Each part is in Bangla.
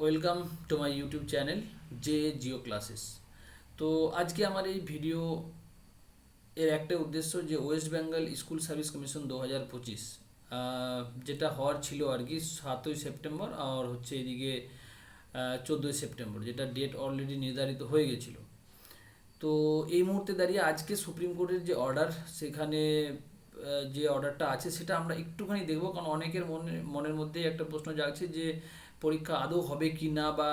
Welcome to my YouTube channel J Geo classes তো আজকে আমার এই ভিডিও এর একটা উদ্দেশ্য যে West Bengal school service commission দু হাজার পঁচিশ যেটা হওয়ার ছিল আর কি সাতই সেপ্টেম্বর আর হচ্ছে এদিকে চোদ্দোই সেপ্টেম্বর, যেটা ডেট অলরেডি নির্ধারিত হয়ে গেছিল। তো এই মুহূর্তে দাঁড়িয়ে আজকে সুপ্রিম কোর্টের যে অর্ডার সেখানে যে অর্ডারটা আছে, সেটা আমরা একটুখানি দেখব, কারণ অনেকের মনে, মনের মধ্যেই একটা প্রশ্ন জাগছে যে পরীক্ষা আদৌ হবে কি না বা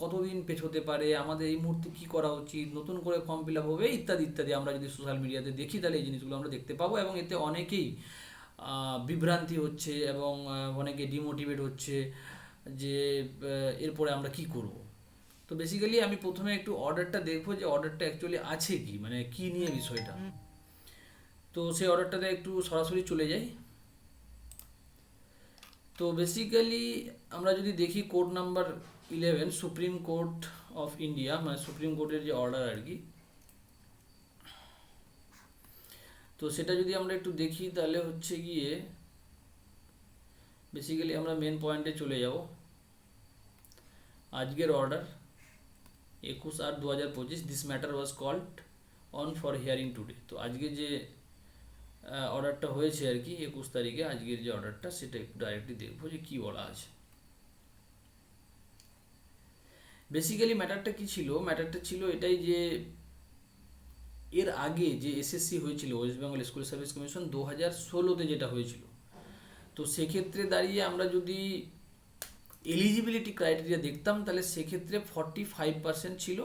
কতদিন পেছোতে পারে আমাদের এই মুহূর্তে কী করা উচিত নতুন করে ফর্ম ফিল আপ হবে ইত্যাদি ইত্যাদি আমরা যদি সোশ্যাল মিডিয়াতে দেখি তাহলে এই জিনিসগুলো আমরা দেখতে পাবো এবং এতে অনেকেই বিভ্রান্তি হচ্ছে এবং অনেকে ডিমোটিভেট হচ্ছে যে এরপরে আমরা কি করব। তো বেসিক্যালি আমি প্রথমে একটু অর্ডারটা দেখব যে অর্ডারটা অ্যাকচুয়ালি আছে কি মানে কি নিয়ে বিষয়টা। তো সেই অর্ডারটাতে একটু সরাসরি চলে যাই। তো বেসিক্যালি আমরা যদি দেখি code number eleven Supreme Court of India মানে সুপ্রিম কোর্টের যে অর্ডার আর কি, তো সেটা যদি আমরা একটু দেখি তাহলে হচ্ছে গিয়ে বেসিক্যালি আমরা মেন পয়েন্টে চলে যাব। আজকের অর্ডার একুশ আট দু হাজার পঁচিশ this matter was called on for hearing today তো আজকে যে অর্ডারটা হয়েছে আর কি, একুশ তারিখে আজকের যে অর্ডারটা সেটা একটু ডাইরেক্টলি দেখব যে কী বলা আছে। বেসিক্যালি ম্যাটারটা কি ছিল? ম্যাটারটা ছিল এটাই যে, এর আগে যে এসএসসি হয়েছিল West Bengal school service commission দু হাজার ষোলোতে যেটা হয়েছিল। তো সেক্ষেত্রে দাঁড়িয়ে আমরা যদি এলিজিবিলিটি ক্রাইটেরিয়া দেখতাম, তাহলে সেক্ষেত্রে ফর্টি ফাইভ পার্সেন্ট ছিল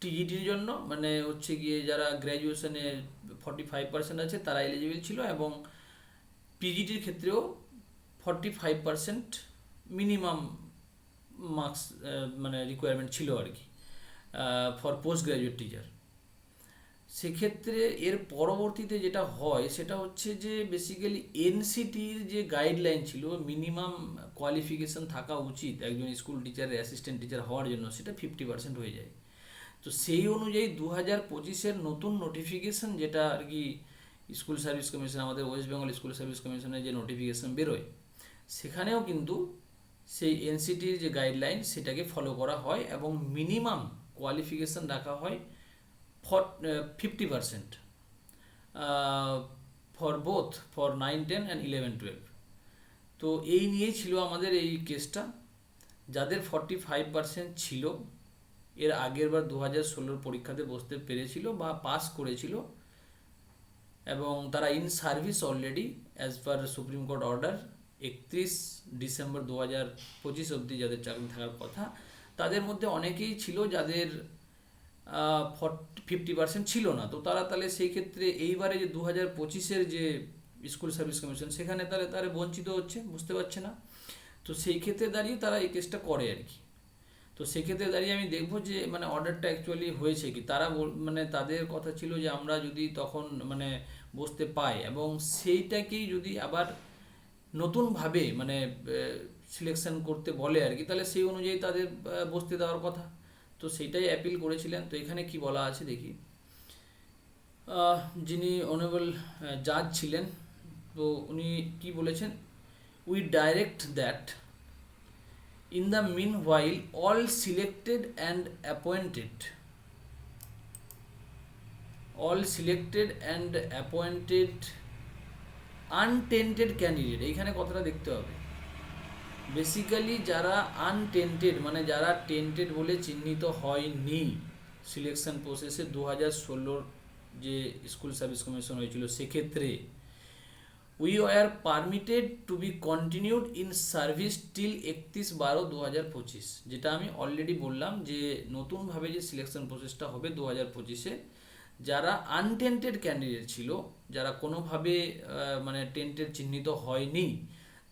টিজিটির জন্য। মানে হচ্ছে গিয়ে যারা গ্র্যাজুয়েশনে ফর্টি ফাইভ পার্সেন্ট আছে, তারা এলিজিবল ছিল এবং পিজিটির ক্ষেত্রেও forty five percent minimum marks মানে রিকোয়ারমেন্ট ছিল আর কি ফর পোস্ট গ্র্যাজুয়েট টিচার সেক্ষেত্রে এর পরবর্তীতে যেটা হয়, সেটা হচ্ছে যে বেসিক্যালি এনসিটির যে গাইডলাইন ছিল মিনিমাম কোয়ালিফিকেশন থাকা উচিত একজন স্কুল টিচারের অ্যাসিস্ট্যান্ট টিচার হওয়ার জন্য, সেটা ফিফটি পার্সেন্ট হয়ে যায়। তো সেই অনুযায়ী দু হাজার পঁচিশের নতুন নোটিফিকেশন যেটা আর কি স্কুল সার্ভিস কমিশন আমাদের ওয়েস্ট বেঙ্গল স্কুল সার্ভিস কমিশনের যে নোটিফিকেশন বেরোয়, সেখানেও কিন্তু সেই এনসিটির যে গাইডলাইন সেটাকে ফলো করা হয় এবং মিনিমাম কোয়ালিফিকেশন রাখা হয় for fifty percent for both for nine ten and eleven twelve তো এই নিয়েই ছিল আমাদের এই কেসটা যাদের ফর্টি ফাইভ পার্সেন্ট ছিল, এর আগের বার দু হাজার ষোলোর পরীক্ষাতে বসতে পেরেছিল বা পাস করেছিল এবং তারা in service already as per Supreme Court order একত্রিশ ডিসেম্বর দু হাজার পঁচিশ অবধি যাদের চাকরি থাকার কথা, তাদের মধ্যে অনেকেই ছিল যাদের ফিফটি পার্সেন্ট ছিল না। তো তারা তাহলে সেই ক্ষেত্রে এইবারে যে দু হাজার পঁচিশের যে স্কুল সার্ভিস কমিশন, সেখানে তাহলে তারা বঞ্চিত হচ্ছে, বুঝতে পারছে না। তো সেই ক্ষেত্রে দাঁড়িয়ে তারা এই কেসটা করে আর কি। তো সেক্ষেত্রে দাঁড়িয়ে আমি দেখব যে মানে অর্ডারটা অ্যাকচুয়ালি হয়েছে কি? তারা মানে তাদের কথা ছিল যে আমরা যদি তখন মানে বসতে পাই এবং সেইটাকেই যদি আবার নতুনভাবে মানে সিলেকশন করতে বলে আর কি তাহলে সেই অনুযায়ী তাদের বসতে দেওয়ার কথা। তো সেইটাই অ্যাপিল করেছিলেন। তো এখানে কি বলা আছে দেখি। যিনি অনেবল জাজ ছিলেন তো উনি কি বলেছেন? We direct that in the mean meanwhile, all selected and appointed all selected and appointed untainted candidate, এইখানে কথাটা দেখতে হবে। বেসিক্যালি যারা আনটেন্টেড মানে যারা টেন্টেড বলে চিহ্নিত হয়নি সিলেকশন প্রসেসে দু হাজার ষোলোর যে স্কুল সার্ভিস কমিশন হয়েছিল, সেক্ষেত্রে we are permitted to be continued in service till একত্রিশ বারো দু হাজার পঁচিশ, যেটা আমি অলরেডি বললাম যে নতুনভাবে যে সিলেকশন প্রসেসটা হবে দু হাজার পঁচিশে যারা আনটেন্টেড ক্যান্ডিডেট ছিল, যারা কোনোভাবে মানে টেন্টেড চিহ্নিত হয়নি,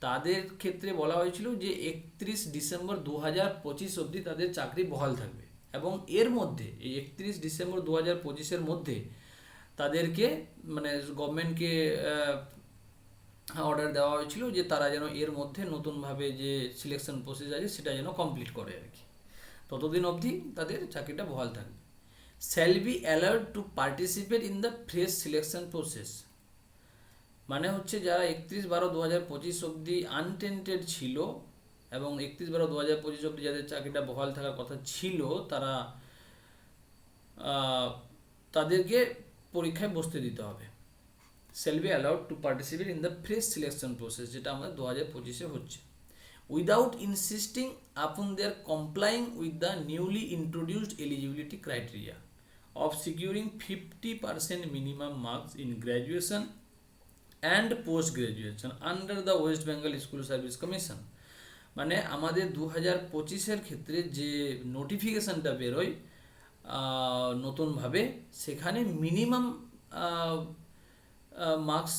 তাদের ক্ষেত্রে বলা হয়েছিল যে একত্রিশ ডিসেম্বর দু হাজার পঁচিশ অবধি তাদের চাকরি বহাল থাকবে এবং এর মধ্যে, এই একত্রিশ ডিসেম্বর দু হাজার পঁচিশের মধ্যে তাদেরকে মানে গভর্নমেন্টকে অর্ডার দেওয়া হয়েছিল যে তারা যেন এর মধ্যে নতুনভাবে যে সিলেকশন প্রসেস আছে সেটা যেন কমপ্লিট করে আর কি। ততদিন অবধি তাদের চাকরিটা বহাল থাকবে। Shall be allowed to participate in the fresh selection process মানে হচ্ছে যারা একত্রিশ বারো দু হাজার পঁচিশ অবধি আনটেন্টেড ছিল এবং একত্রিশ বারো দু হাজার পঁচিশ অব্দি যাদের চাকরিটা বহাল থাকার কথা ছিল, তারা তাদেরকে পরীক্ষায় বসতে দিতে হবে। Shall be allowed to participate in the fresh selection process যেটা আমাদের দু হাজার পঁচিশে হচ্ছে। Without insisting upon their complying with the newly introduced eligibility criteria securing fifty percent minimum marks in graduation and post graduation under the West Bengal school service commission মানে আমাদের দু হাজার পঁচিশের ক্ষেত্রে যে নোটিফিকেশানটা বেরোয় নতুনভাবে, সেখানে মিনিমাম মার্কস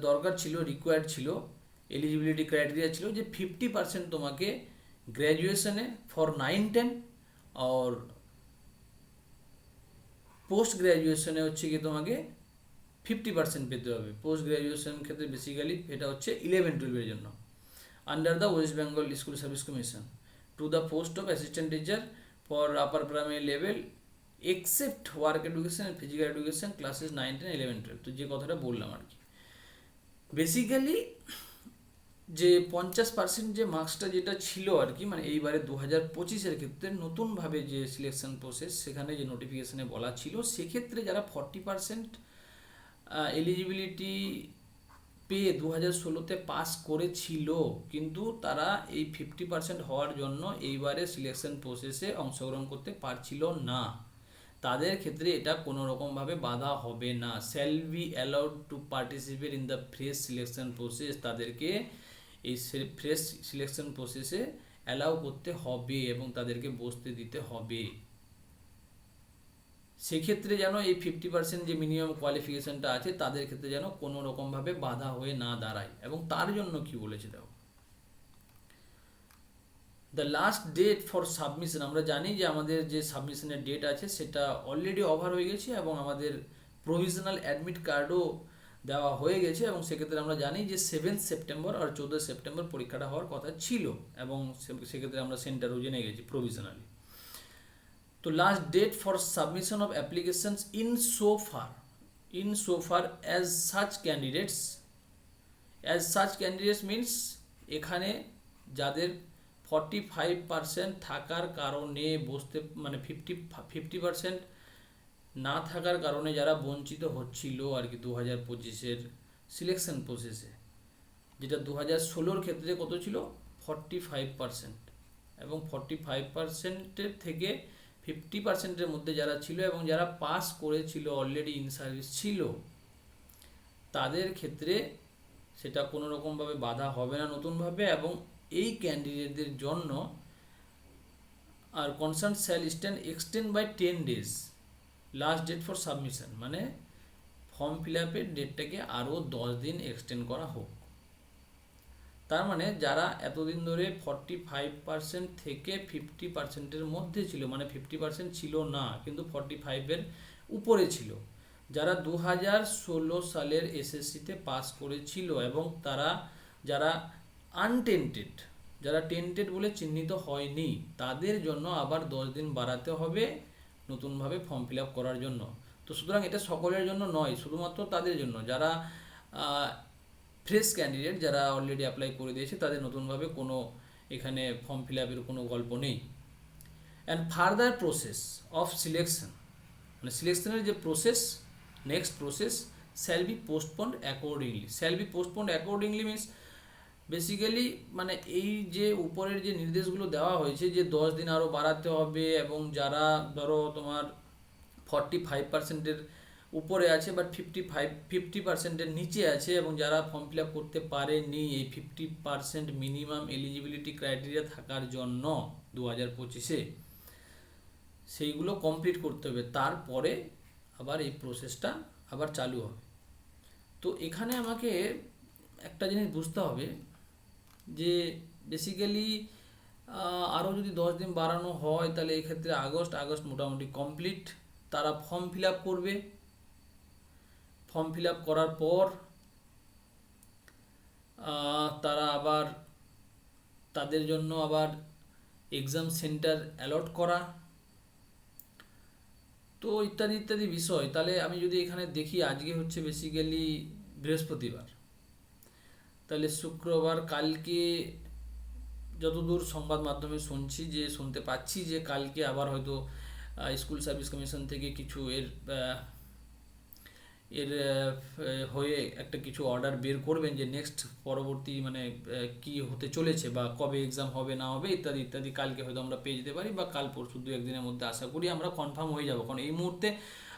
দরকার ছিল রিকোয়ার্ড ছিল এলিজিবিলিটি ক্রাইটেরিয়া ছিল যে ফিফটি পার্সেন্ট তোমাকে গ্র্যাজুয়েশনে ফর নাইন টেন আর পোস্ট গ্র্যাজুয়েশনে হচ্ছে কি তোমাকে ফিফটি পার্সেন্ট পেতে হবে। পোস্ট গ্র্যাজুয়েশন ক্ষেত্রে বেসিক্যালি এটা হচ্ছে ইলেভেন টুয়েলভের জন্য। Under the West Bengal school service commission to the post of assistant teacher for upper primary level except work education physical education classes nine ten eleven twelve তো যে কথাটা বললাম আর কি। বেসিক্যালি যে পঞ্চাশ পার্সেন্ট যে মার্কসটা যেটা ছিল আর কি মানে এইবারে দু হাজার পঁচিশের ক্ষেত্রে নতুনভাবে যে সিলেকশন প্রসেস সেখানে যে নোটিফিকেশানে বলা ছিল, সেক্ষেত্রে যারা ফর্টি পার্সেন্ট এলিজিবিলিটি পেয়ে দু হাজার ষোলোতে পাস করেছিল, কিন্তু তারা এই ফিফটি পার্সেন্ট হওয়ার জন্য এইবারে সিলেকশন প্রসেসে অংশগ্রহণ করতে পারছিল না। তাদের ক্ষেত্রে এটা কোনো রকমভাবে বাধা হবে না। Shall be allowed to participate in the fresh selection process তাদেরকে এই ফ্রেশ সিলেকশন প্রসেসে অ্যালাউ করতে হবে এবং তাদেরকে বসতে দিতে হবে। সেক্ষেত্রে যেন এই ফিফটি পার্সেন্ট যে মিনিমাম কোয়ালিফিকেশনটা আছে, তাদের ক্ষেত্রে যেন কোনো রকমভাবে বাধা হয়ে না দাঁড়ায় এবং তার জন্য কি বলেছে দেখো। The last date for submission আমরা জানি যে আমাদের যে সাবমিশনের ডেট আছে, সেটা অলরেডি ওভার হয়ে গেছে এবং আমাদের প্রভিশনাল অ্যাডমিট কার্ডও দেওয়া হয়ে গেছে এবং সেক্ষেত্রে আমরা জানি যে সেভেন্থ সেপ্টেম্বর আর চোদ্দোই সেপ্টেম্বর পরীক্ষাটা হওয়ার কথা ছিল এবং সেক্ষেত্রে আমরা সেন্টারও জেনে গেছি প্রভিশনালি তো last date for submission of applications in so far in so far as such candidates as such candidates means এখানে যাদের ফর্টি ফাইভ পার্সেন্ট থাকার কারণে বসতে মানে ফিফটি ফিফটি পার্সেন্ট না থাকার কারণে যারা বঞ্চিত হচ্ছিল আর কি দু হাজার পঁচিশের সিলেকশন প্রসেসে যেটা দু হাজার ষোলোর ক্ষেত্রে কত ছিল? ফর্টি ফাইভ পার্সেন্ট এবং ফর্টি ফাইভ পার্সেন্টের থেকে ফিফটি পার্সেন্টের মধ্যে যারা ছিল এবং যারা পাস করেছিল অলরেডি ইন সার্ভিস ছিল, তাদের ক্ষেত্রে সেটা কোনো রকমভাবে বাধা হবে না নতুনভাবে এবং এই ক্যান্ডিডেটদের জন্য আর concern shall stand extend by ten days last date for submission মানে ফর্ম ফিল আপের ডেটটাকে আরও দশ দিন এক্সটেন্ড করা হোক। তার মানে যারা এতদিন ধরে ফর্টি ফাইভ পার্সেন্ট থেকে ফিফটি পার্সেন্টের মধ্যে ছিল মানে ফিফটি পার্সেন্ট ছিল না, কিন্তু ফর্টি ফাইভের উপরে ছিল। যারা দু হাজার ষোলো সালের এসএসসিতে পাস করেছিল এবং তারা, যারা আনটেন্টেড যারা টেন্টেড বলে চিহ্নিত হয়নি, তাদের জন্য আবার দশ দিন বাড়াতে হবে। নতুনভাবে ফর্ম ফিল আপ করার জন্য। তো সুতরাং এটা সকলের জন্য নয়, শুধুমাত্র তাদের জন্য। যারা ফ্রেশ ক্যান্ডিডেট যারা অলরেডি অ্যাপ্লাই করে দিয়েছে, তাদের নতুনভাবে কোনো এখানে ফর্ম ফিল আপের কোনো গল্প নেই। And further process of selection মানে সিলেকশনের যে process next process shall be postponed accordingly shall be postponed accordingly means basically মানে এই যে উপরের যে নির্দেশগুলো দেওয়া হয়েছে যে দশ দিন আরও বাড়াতে হবে এবং যারা ধরো তোমার ফর্টি ফাইভ পার্সেন্টের উপরে আছে বাট ফিফটি ফাইভ ফিফটি পার্সেন্টের নিচে আছে এবং যারা ফর্ম ফিল আপ করতে পারেনি, এই fifty percent minimum eligibility criteria থাকার জন্য দু হাজার পঁচিশে সেইগুলো কমপ্লিট করতে হবে। তারপরে আবার এই প্রসেসটা আবার চালু হবে। তো এখানে আমাকে একটা জিনিস বুঝতে হবে যে বেসিক্যালি আরও যদি দশ দিন বাড়ানো হয়, তাহলে এক্ষেত্রে আগস্ট আগস্ট মোটামুটি কমপ্লিট তারা ফর্ম ফিল করবে। ফর্ম ফিল করার পর তারা আবার তাদের জন্য আবার এক্সাম সেন্টার অ্যালট করা। তো ইত্যাদি ইত্যাদি বিষয়। তাহলে আমি যদি এখানে দেখি, আজকে হচ্ছে বেসিক্যালি বৃহস্পতিবার। তাহলে শুক্রবার কালকে যতদূর সংবাদ মাধ্যমে শুনছি যে, শুনতে পাচ্ছি যে কালকে আবার হয়তো স্কুল সার্ভিস কমিশন থেকে কিছু এর এর হয়ে একটা কিছু অর্ডার বের করবেন যে নেক্সট পরবর্তী মানে কি হতে চলেছে বা কবে এক্সাম হবে, না হবে, ইত্যাদি ইত্যাদি কালকে হয়তো আমরা পেয়ে যেতে পারি বা কাল পরশু দু একদিনের মধ্যে আশা করি আমরা কনফার্ম হয়ে যাব। কারণ এই মুহূর্তে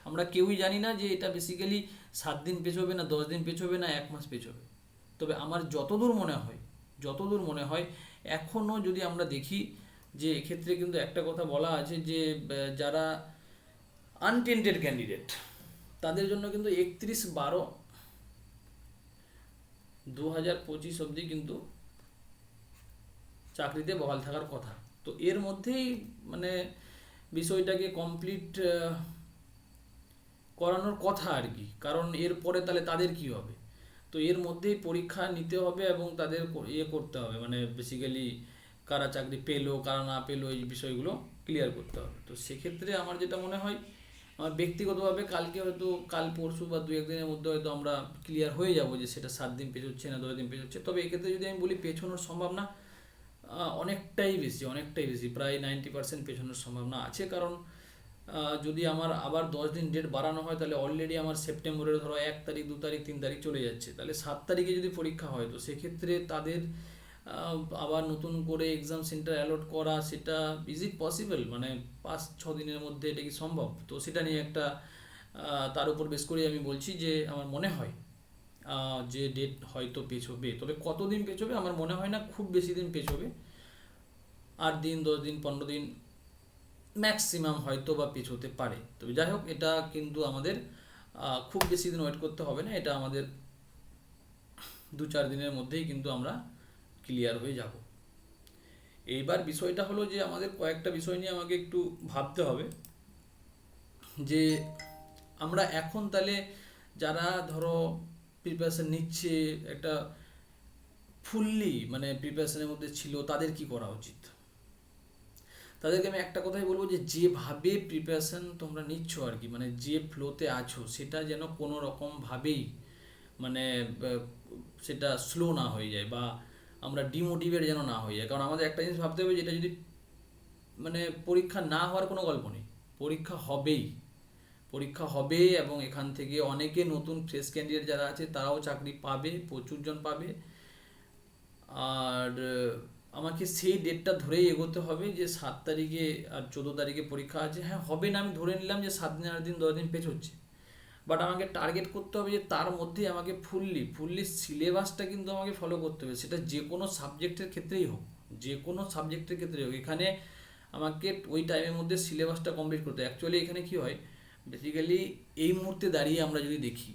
আমরা কেউই জানি না যে এটা বেসিক্যালি সাত দিন পেছোবে না, দশ দিন পেছোবে না, এক মাস পেছোবে। তবে আমার যতদূর মনে হয়, যতদূর মনে হয় এখনও যদি আমরা দেখি যে এক্ষেত্রে কিন্তু একটা কথা বলা আছে যে যারা আনটেন্টেড ক্যান্ডিডেট তাদের জন্য কিন্তু একত্রিশ বারো দু হাজার পঁচিশ অবধি কিন্তু চাকরিতে বহাল থাকার কথা। তো এর মধ্যেই মানে বিষয়টাকে কমপ্লিট করানোর কথা আর কি। কারণ এরপরে তাহলে তাদের কি হবে? তো এর মধ্যেই পরীক্ষা নিতে হবে এবং তাদের ইয়ে করতে হবে। মানে বেসিক্যালি কারা চাকরি পেল, কারা না পেল, এই বিষয়গুলো ক্লিয়ার করতে হবে। তো সেক্ষেত্রে আমার যেটা মনে হয়, আমার ব্যক্তিগতভাবে কালকে হয়তো কাল পরশু বা দু একদিনের মধ্যে হয়তো আমরা ক্লিয়ার হয়ে যাব যে সেটা সাত দিন পেছোচ্ছে না, দশ দিন পেছোচ্ছে তবে এক্ষেত্রে যদি আমি বলি পেছনোর সম্ভাবনা অনেকটাই বেশি অনেকটাই বেশি, প্রায় নাইনটি পার্সেন্ট পেছনের সম্ভাবনা আছে। কারণ যদি আমার আবার দশ দিন ডেট বাড়ানো হয়, তাহলে অলরেডি আমার সেপ্টেম্বরের ধরো এক তারিখ, দু তারিখ, তিন তারিখ চলে যাচ্ছে। তাহলে সাত তারিখে যদি পরীক্ষা হয়, তো সেক্ষেত্রে তাদের আবার নতুন করে এক্সাম সেন্টার অ্যালট করা, সেটা ইজ ইট পসিবল মানে পাঁচ, ছ দিনের মধ্যে এটা কি সম্ভব? তো সেটা নিয়ে একটা তার উপর বেশ করে আমি বলছি যে, আমার মনে হয় যে ডেট হয়তো পেছোবে। তবে কতদিন পেছোবে আমার মনে হয় না, খুব বেশি দিন পেছোবে। আট দিন, দশ দিন, পনেরো দিন ম্যাক্সিমাম হয়তো বা পেছোতে পারে। তবে যাই হোক, এটা কিন্তু আমাদের খুব বেশি দিন ওয়েট করতে হবে না। এটা আমাদের দু চার দিনের মধ্যেই কিন্তু আমরা ক্লিয়ার হয়ে যাব। এইবার বিষয়টা হলো যে, আমাদের কয়েকটা বিষয় নিয়ে আমাকে একটু ভাবতে হবে। যে, আমরা এখন তাহলে যারা ধরো প্রিপারেশন নিচ্ছে, একটা ফুললি মানে প্রিপারেশনের মধ্যে ছিল, তাদের কি করা উচিত? তাদেরকে আমি একটা কথাই বলব যে, যেভাবে প্রিপারেশন তোমরা নিচ্ছ আর কি মানে যে ফ্লোতে আছো, সেটা যেন কোনো রকমভাবেই মানে সেটা স্লো না হয়ে যায় বা আমরা ডিমোটিভেট যেন না হয়ে যায়। কারণ আমাদের একটা জিনিস ভাবতে হবে, যেটা যদি মানে পরীক্ষা না হওয়ার কোনো গল্প নেই। পরীক্ষা হবেই। পরীক্ষা হবে এবং এখান থেকে অনেকে নতুন ফ্রেশ ক্যান্ডিডেট যারা আছে, তারাও চাকরি পাবে, প্রচুরজন পাবে। আর আমাকে সেই ডেটটা ধরেই এগোতে হবে যে সাত তারিখে আর চোদ্দ তারিখে পরীক্ষা আছে। হ্যাঁ হবে না, আমি ধরে নিলাম যে সাত দিন, আট দিন, দশ দিন পেছ হচ্ছে। বাট আমাকে টার্গেট করতে হবে যে তার মধ্যেই আমাকে ফুললি ফুললি সিলেবাসটা কিন্তু আমাকে ফলো করতে হবে। সেটা যে কোনো সাবজেক্টের ক্ষেত্রেই হোক, যে কোনো সাবজেক্টের ক্ষেত্রেই হোক। এখানে আমাকে ওই টাইমের মধ্যে সিলেবাসটা কমপ্লিট করতে অ্যাকচুয়ালি এখানে কি হয় বেসিক্যালি এই মুহূর্তে দাঁড়িয়ে আমরা যদি দেখি,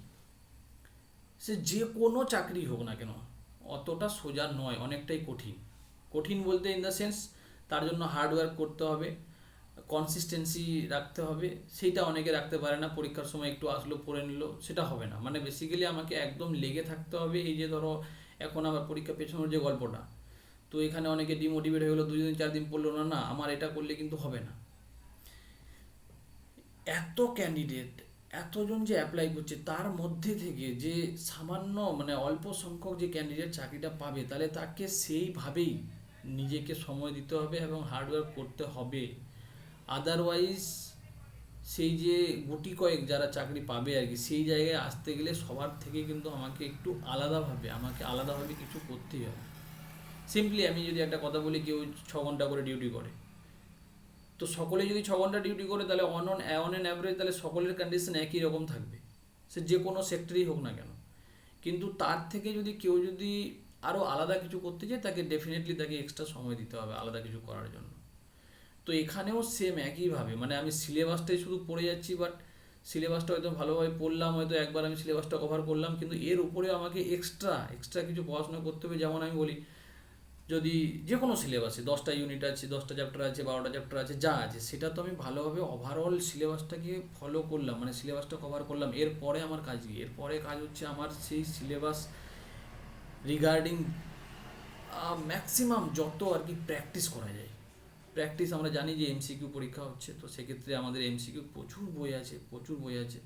সে যে কোনো চাকরি হোক না কেন, অতটা সোজা নয়, অনেকটাই কঠিন। কঠিন বলতে ইন দ্য সেন্স তার জন্য হার্ডওয়ার্ক করতে হবে কনসিস্টেন্সি রাখতে হবে, সেইটা অনেকে রাখতে পারে না, পরীক্ষার সময় একটু আসলো, পড়ে নিল, সেটা হবে না। মানে বেসিক্যালি আমাকে একদম লেগে থাকতে হবে, এই যে ধরো এখন আবার পরীক্ষা পেছানোর যে গল্পটা, তো এখানে অনেকে ডিমোটিভেট হয়ে গেলো দুই দিন চার দিন পড়ল না না, আমার এটা করলে কিন্তু হবে না। এত ক্যান্ডিডেট এতজন যে অ্যাপ্লাই করছে, তার মধ্যে থেকে যে সামান্য মানে অল্প সংখ্যক যে ক্যান্ডিডেট চাকরিটা পাবে, তাহলে তাকে সেইভাবেই নিজেকে সময় দিতে হবে এবং হার্ডওয়ার্ক করতে হবে। আদারওয়াইজ সেই যে গুটি কয়েক যারা চাকরি পাবে আর কি, সেই জায়গায় আসতে গেলে সবার থেকে কিন্তু আমাকে একটু আলাদাভাবে, আমাকে আলাদাভাবে কিছু করতেই হবে। সিম্পলি আমি যদি একটা কথা বলি, কেউ ছ ঘণ্টা করে ডিউটি করে। তো সকলে যদি ছ ঘণ্টা ডিউটি করে, তাহলে on on on an average তাহলে সকলের কন্ডিশন একই রকম থাকবে। সে যে কোনো সেক্টরেই হোক না কেন। কিন্তু তার থেকে যদি কেউ যদি আরও আলাদা কিছু করতে চায় তাকে ডেফিনেটলি তাকে এক্সট্রা সময় দিতে হবে আলাদা কিছু করার জন্য। তো এখানেও সেম একইভাবে মানে আমি সিলেবাসটাই শুধু পড়ে যাচ্ছি বাট সিলেবাসটা হয়তো ভালোভাবে পড়লাম, হয়তো একবার আমি সিলেবাসটা কভার করলাম, কিন্তু এর উপরে আমাকে এক্সট্রা এক্সট্রা কিছু পড়াশোনা করতে হবে, যেমন আমি বলি, যদি যে কোনো সিলেবাসে দশটা ইউনিট আছে, দশটা চ্যাপ্টার আছে, বারোটা চ্যাপ্টার আছে, যা আছে, সেটা তো আমি ভালোভাবে ওভারঅল সিলেবাসটাকে ফলো করলাম মানে সিলেবাসটা কভার করলাম, এরপরে আমার কাজ কি? এরপরে কাজ হচ্ছে আমার সেই সিলেবাস রিগার্ডিং ম্যাক্সিমাম যত আর কি প্র্যাকটিস করা যায়। প্র্যাকটিস আমরা জানি যে এমসিকিউ পরীক্ষা হচ্ছে, তো সেক্ষেত্রে আমাদের এমসিকিউ প্রচুর বই আছে, প্রচুর বই আছে।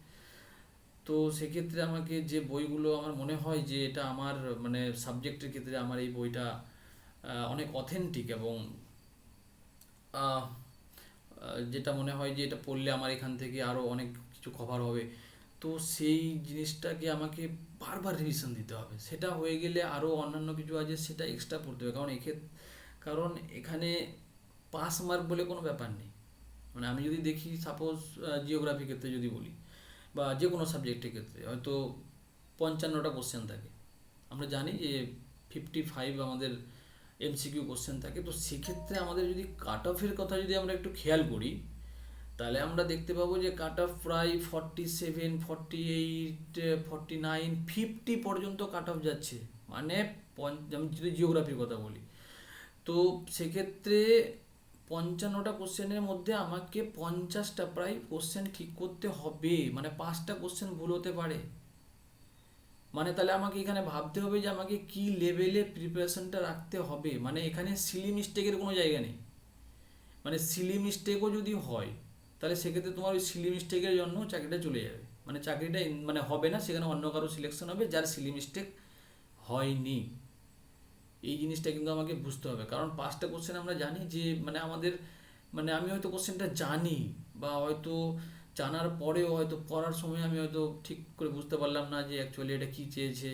তো সেক্ষেত্রে আমাকে যে বইগুলো আমার মনে হয় যে এটা আমার মানে সাবজেক্টের ক্ষেত্রে আমার এই বইটা অনেক অথেন্টিক এবং যেটা মনে হয় যে এটা পড়লে আমার এখান থেকে আরও অনেক কিছু কভার হবে। তো সেই জিনিসটাকে আমাকে বারবার রিভিশন দিতে হবে। সেটা হয়ে গেলে আরও অন্যান্য কিছু আছে, সেটা এক্সট্রা পড়তে হবে। কারণ এক্ষেত্রে কারণ এখানে পাস মার্ক বলে কোনো ব্যাপার নেই। মানে আমি যদি দেখি সাপোজ জিওগ্রাফি ক্ষেত্রে যদি বলি, বা যে কোনো সাবজেক্টের ক্ষেত্রে, হয়তো পঞ্চান্নটা কোশ্চেন থাকে। আমরা জানি যে ফিফটি ফাইভ আমাদের এমসিকিউ কোশ্চেন থাকে। তো সেক্ষেত্রে আমাদের যদি কাট অফের কথা যদি আমরা একটু খেয়াল করি তাহলে আমরা দেখতে পাবো যে কাট অফ প্রায় forty seven forty eight forty nine fifty পর্যন্ত কাট অফ যাচ্ছে। মানে আমি যদি জিওগ্রাফির কথা বলি। তো সেক্ষেত্রে পঞ্চান্নটা কোশ্চেনের মধ্যে আমাকে পঞ্চাশটা প্রায় কোশ্চেন ঠিক করতে হবে। মানে পাঁচটা কোশ্চেন ভুল হতে পারে। মানে তাহলে আমাকে এখানে ভাবতে হবে যে আমাকে কি লেভেলে প্রিপারেশনটা রাখতে হবে। মানে এখানে সিলি মিস্টেকের কোনো জায়গা নেই। মানে সিলি মিস্টেকও যদি হয় তাহলে সেক্ষেত্রে তোমার ওই সিলি মিস্টেকের জন্য চাকরিটা চলে যাবে। মানে চাকরিটা মানে হবে না, সেখানে অন্য কারও সিলেকশন হবে, যার সিলি মিস্টেক হয়নি। এই জিনিসটা কিন্তু আমাকে বুঝতে হবে। কারণ পাঁচটা কোশ্চেন আমরা জানি যে মানে আমাদের মানে আমি হয়তো কোশ্চেনটা জানি বা হয়তো জানার পরেও হয়তো পড়ার সময় আমি হয়তো ঠিক করে বুঝতে পারলাম না যে অ্যাকচুয়ালি এটা কী চেয়েছে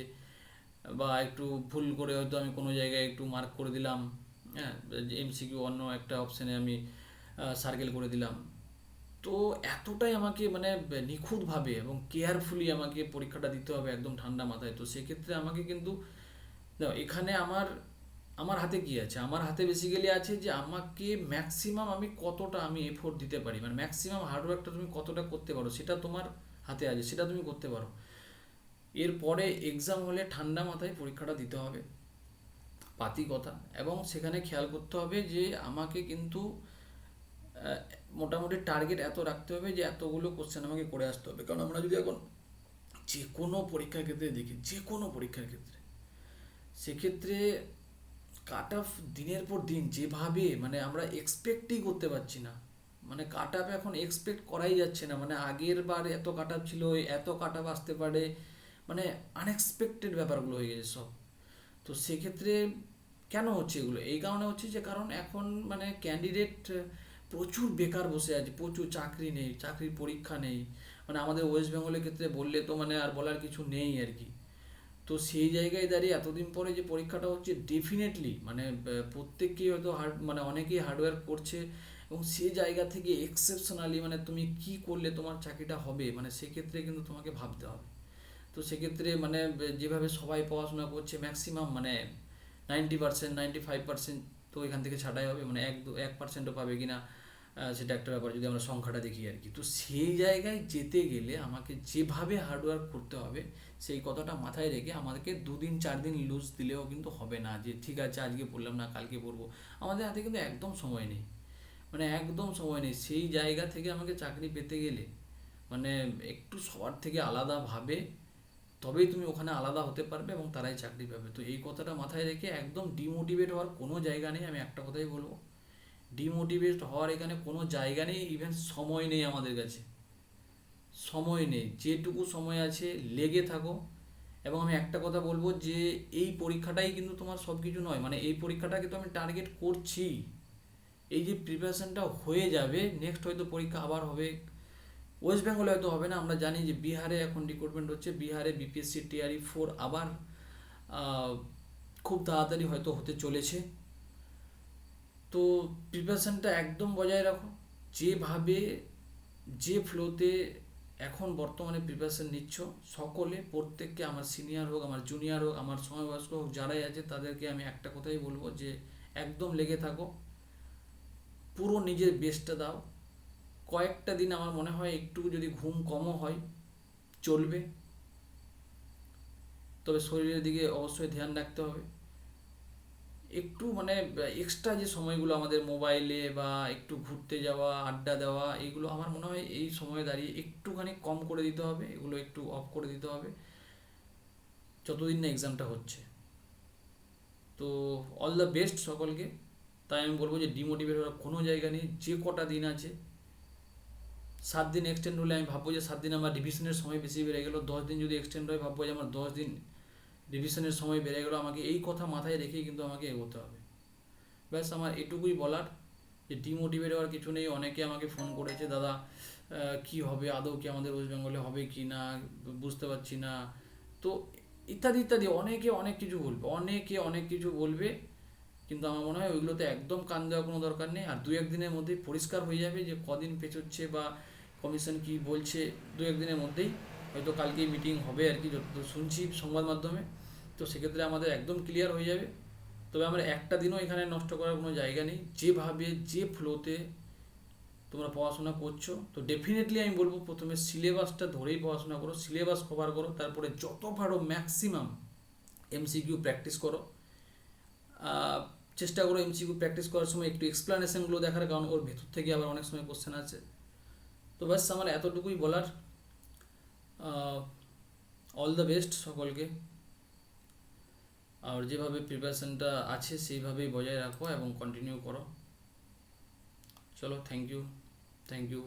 বা একটু ভুল করে হয়তো আমি কোনো জায়গায় একটু মার্ক করে দিলাম। হ্যাঁ এমসিকিউ অন্য একটা অপশানে আমি সার্কেল করে দিলাম। তো এতটাই আমাকে মানে নিখুঁতভাবে এবং কেয়ারফুলি আমাকে পরীক্ষাটা দিতে হবে একদম ঠান্ডা মাথায়। তো সেক্ষেত্রে আমাকে কিন্তু এখানে আমার আমার হাতে কি আছে? আমার হাতে বেসিক্যালি আছে যে আমাকে ম্যাক্সিমাম আমি কতটা আমি এফোর্ট দিতে পারি? মানে ম্যাক্সিমাম হার্ডওয়ার্কটা তুমি কতটা করতে পারো? সেটা তোমার হাতে আছে, সেটা তুমি করতে পারো। এরপরে এক্সাম হলে ঠান্ডা মাথায় পরীক্ষাটা দিতে হবে। পাতি কথা এবং সেখানে খেয়াল করতে হবে যে আমাকে কিন্তু মোটামুটি টার্গেট এত রাখতে হবে যে এতগুলো কোশ্চেন আমাকে করে আসতে হবে। কারণ আমরা যদি এখন যে কোনো পরীক্ষার ক্ষেত্রে দেখি, যে কোনো পরীক্ষার ক্ষেত্রে, সেক্ষেত্রে কাট অফ দিনের পর দিন যেভাবে মানে আমরা এক্সপেক্টই করতে পারছি না। মানে কাট অফ এখন এক্সপেক্ট করাই যাচ্ছে না। মানে আগের বার এত কাট অফ ছিল, এত কাট অফ আসতে পারে। মানে আনএক্সপেক্টেড ব্যাপারগুলো হয়ে গেছে সব। তো সেক্ষেত্রে কেন হচ্ছে এগুলো? এই কারণে হচ্ছে যে, কারণ এখন মানে ক্যান্ডিডেট প্রচুর বেকার বসে আছে, প্রচুর চাকরি নেই, চাকরির পরীক্ষা নেই। মানে আমাদের ওয়েস্ট বেঙ্গলের ক্ষেত্রে বললে তো মানে আর বলার কিছু নেই আর কি। তো সেই জায়গায় দাঁড়িয়ে এতদিন পরে যে পরীক্ষাটা হচ্ছে ডেফিনেটলি মানে প্রত্যেককেই হয়তো হার্ড মানে অনেকেই হার্ডওয়ার্ক করছে এবং সেই জায়গা থেকে এক্সেপশনালি মানে তুমি কি করলে তোমার চাকরিটা হবে? মানে সেক্ষেত্রে কিন্তু তোমাকে ভাবতে হবে। তো সেক্ষেত্রে মানে যেভাবে সবাই পড়াশোনা করছে ম্যাক্সিমাম মানে ninety percent ninety five percent তো এখান থেকে ছাটাই হবে মানে এক এক পার্সেন্টও পাবে কিনা আহ, সেটা একটা ব্যাপার যদি আমরা সংখ্যাটা দেখি আর কি। তো সেই জায়গায় যেতে গেলে আমাকে যেভাবে হার্ডওয়ার্ক করতে হবে সেই কথাটা মাথায় রেখে আমাদেরকে দুদিন চার দিন লুজ দিলেও কিন্তু হবে না যে ঠিক আছে আজকে পড়লাম না কালকে পড়ব। আমাদের হাতে কিন্তু একদম সময় নেই। মানে একদম সময় নেই। সেই জায়গা থেকে আমাকে চাকরি পেতে গেলে মানে একটু সবার থেকে আলাদাভাবে তবেই তুমি ওখানে আলাদা হতে পারবে এবং তারাই চাকরি পাবে। তো এই কথাটা মাথায় রেখে একদম ডিমোটিভেট হওয়ার কোনো জায়গা নেই, আমি একটা কথাই বলব। ডিমোটিভেট হওয়ার এখানে কোনো জায়গা নেই ইভেন সময় নেই আমাদের কাছে। সময় নেই, যেটুকু সময় আছে লেগে থাকো। এবং আমি একটা কথা বলব যে এই পরীক্ষাটাই কিন্তু তোমার সব কিছু নয় মানে এই পরীক্ষাটাকে তো আমি টার্গেট করছি। এই যে প্রিপারেশনটা হয়ে যাবে নেক্সট হয়তো পরীক্ষা আবার হবে। ওয়েস্ট বেঙ্গলে হয়তো হবে না, আমরা জানি যে বিহারে এখন রিক্রুটমেন্ট হচ্ছে, বিহারে বিপিএসসি টিআরই ফোর আবার খুব তাড়াতাড়ি হয়তো হতে চলেছে। তো প্রিপারেশনটা একদম বজায় রাখো, যেভাবে, যে ফ্লোতে এখন বর্তমানে প্রিপারেশন নিচ্ছ, সকলে, প্রত্যেককে, আমার সিনিয়র হোক, আমার জুনিয়র হোক, আমার সময়বয়স্ক হোক, যারাই আছে, তাদেরকে আমি একটা কথাই বলব যে, একদম লেগে থাকো, পুরো নিজের বেস্টটা দাও। কয়েকটা দিন আমার মনে হয় একটু যদি ঘুম কমও হয়, চলবে। তবে শরীরের দিকে অবশ্যই ধ্যান রাখতে হবে। একটু মানে এক্সট্রা যে সময়গুলো আমাদের মোবাইলে বা একটু ঘুরতে যাওয়া, আড্ডা দেওয়া, এগুলো আমার মনে হয় এই সময়ে দাঁড়িয়ে একটুখানি কম করে দিতে হবে, এগুলো একটু অফ করে দিতে হবে। যতদিন না এক্সামটা হচ্ছে। তো অল দ্য বেস্ট সকলকে। তাই আমি বলব যে ডিমোটিভেট হওয়ার কোনো জায়গা নেই। যে কটা দিন আছে সাত দিন এক্সটেন্ড হলে আমি ভাববো যে সাত দিন আমার রিভিশনের সময় বেশি বেড়ে গেলো, দশ দিন যদি এক্সটেন্ড হয় ভাববো যে আমার দশ দিন রিভিশনের সময় বেড়ে গেলো। আমাকে এই কথা মাথায় রেখেই কিন্তু আমাকে এগোতে হবে। ব্যাস, আমার এটুকুই বলার যে ডিমোটিভেট হওয়ার কিছু নেই। অনেকে আমাকে ফোন করেছে, দাদা কি হবে? আদৌ কি আমাদের ওয়েস্ট বেঙ্গলে হবে কি না? বুঝতে পারছি না। তো ইত্যাদি ইত্যাদি অনেকে অনেক কিছু বলবে, অনেকে অনেক কিছু বলবে। কিন্তু আমার মনে হয় ওইগুলোতে একদম কান দেওয়ার কোনো দরকার নেই। আর দু একদিনের মধ্যেই পরিষ্কার হয়ে যাবে যে কদিন পেছোচ্ছে বা কমিশন কি বলছে দু একদিনের মধ্যেই। হয়তো কালকেই মিটিং হবে আর কি যতদূর শুনছি সংবাদ মাধ্যমে। তো সেক্ষেত্রে আমাদের একদম ক্লিয়ার হয়ে যাবে। তবে আমরা একটা দিনও এখানে নষ্ট করার কোনো জায়গা নেই। যেভাবে, যে ফ্লোতে তোমরা পড়াশোনা করছ, তো ডেফিনেটলি আমি বলব প্রথমে সিলেবাসটা ধরেই পড়াশোনা করো সিলেবাস কভার করো, তারপরে যত পারো ম্যাক্সিমাম এমসিকিউ প্র্যাকটিস করো। চেষ্টা করো এমসিকিউ প্র্যাকটিস করার সময় একটু এক্সপ্লানেশনগুলো দেখার, কারণ ওর ভেতর থেকে আবার অনেক সময় কোশ্চেন আছে। তো ব্যাস, আমার এতটুকুই বলার। অল দ্য বেস্ট সকলকে। আর যেভাবে প্রিপারেশনটা আছে, সেইভাবেই বজায় রাখো এবং কন্টিনিউ করো। চলো থ্যাংক ইউ থ্যাংক ইউ